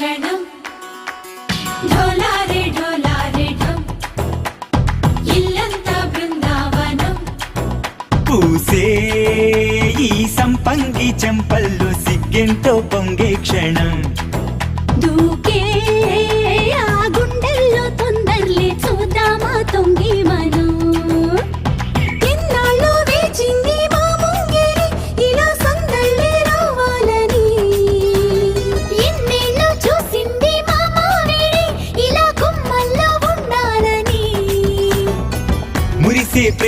క్షణం. ఢోలారే ఢోలారే ఢం. ఇల్లంతా బృందావనం. పూసే ఈ సంపంగి చెంపల్లో సిగ్గెంతో పొంగే క్షణం.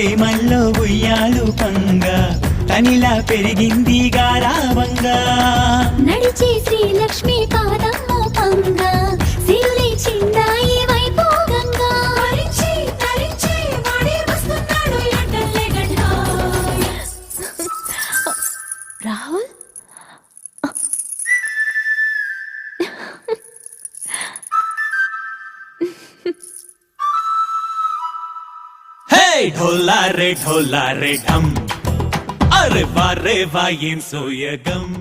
ప్రేమల్లో ఉయ్యాలు పంగ. తనిలా పెరిగింది గారావంగా. నడిచే శ్రీ లక్ష్మీ పాద ढोला रे ढोला रे ढम अरे वारे वाइन सोयगम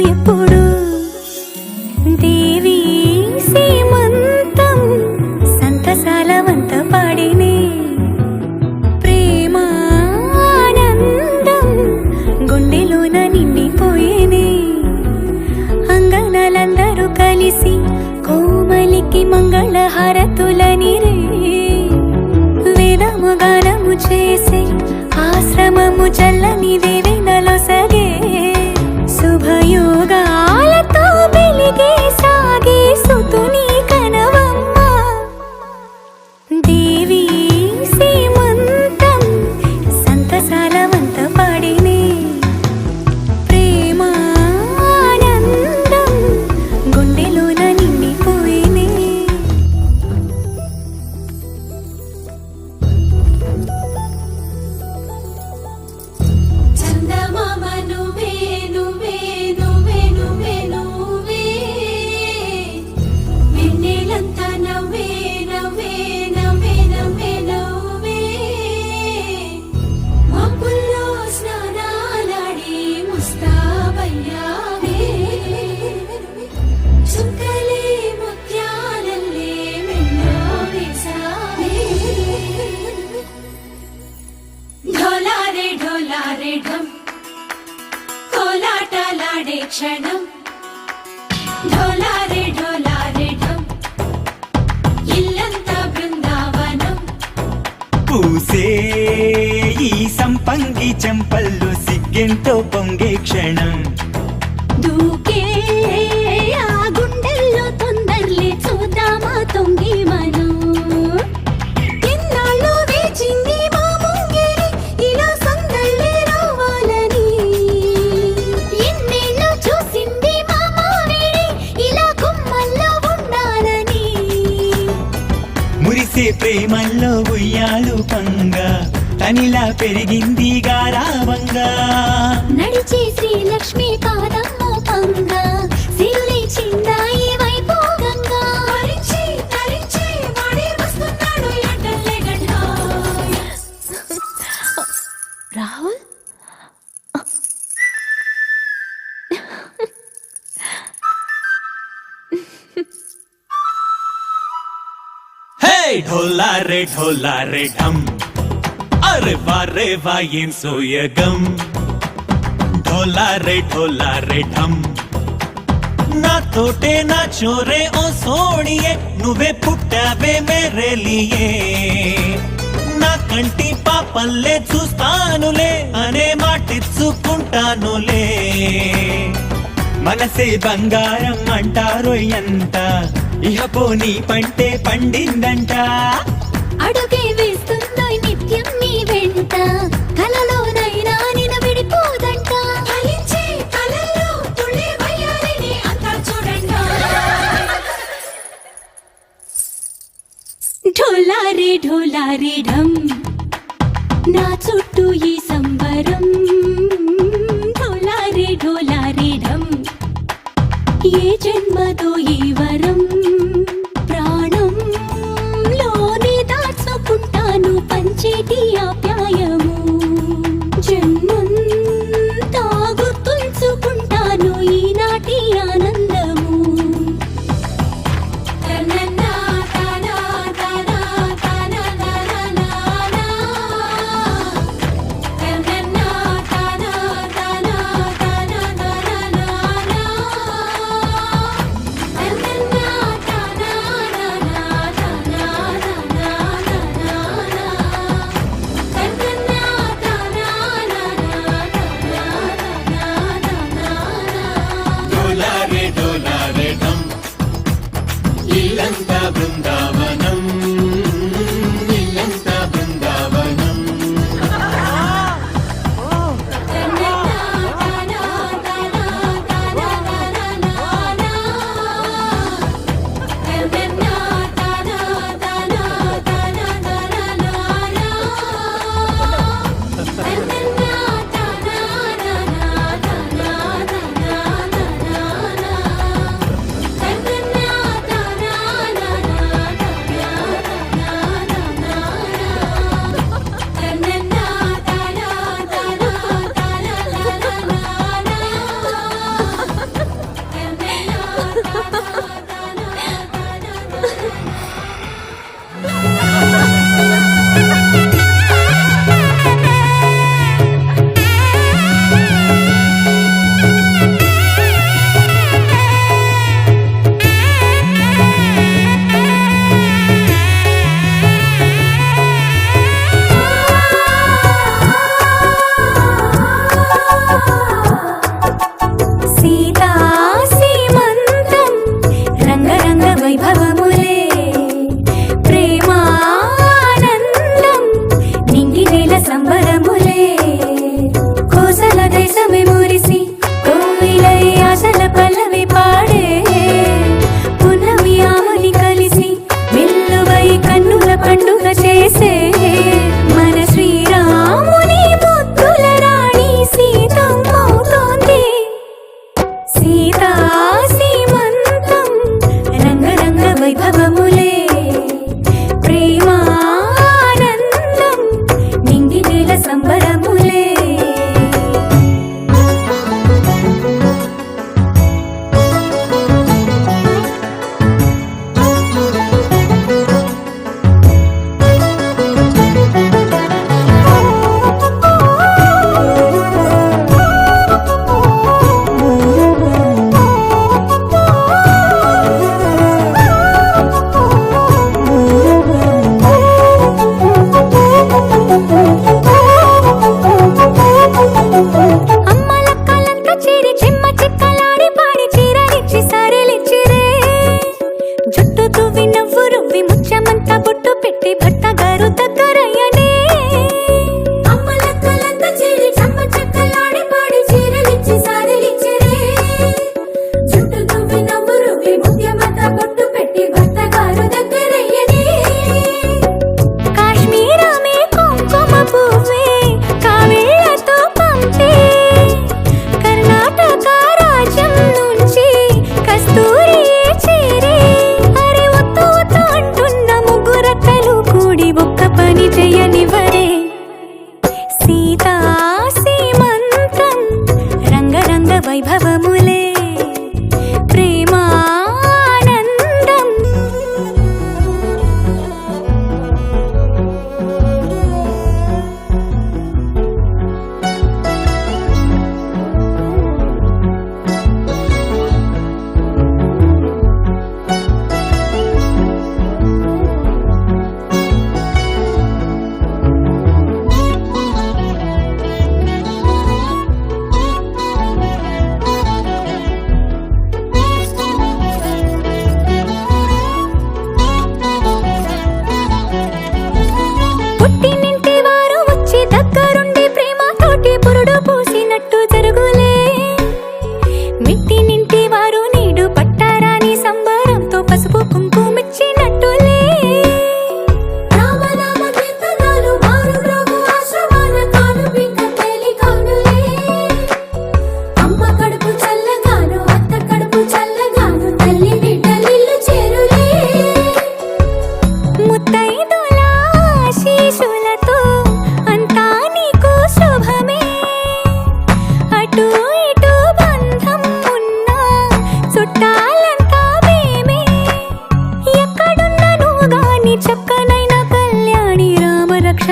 也不 ಯೋಗ పూసే ఈ సంపంగి చెంపల్లో సిగ్గెంతో పొంగే క్షణం. దూకే మురిసే ప్రేమల్లో ఉయ్యాలు పంగ. తనిలా పెరిగింది గారావంగా నడిచే శ్రీలక్ష్మి పాదమ్మ పంగా రే ఢోలా రే ఢం అరే వా రే వా ఏం సోయగం ఢోలా రే ఢోలా రే ఢం నా తోటే నా చోరే ఓ సోడియే నువ్వే పుట్టావే మేరేలియే నా కంటి పాపల్లే చూస్తానులే అనే మాటిచ్చుకుంటానులే మనసే బంగారం అంటారు ఎంత ఇహ పోనీ పంటే పండిందంట ఢోలారే ఢోలారే ఢం నా చుట్టూ ఈ సంబరం ఢోలారే ఢోలారే ఢం ఏ జన్మదో ఈ వరం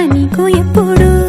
నీకు ఎప్పుడు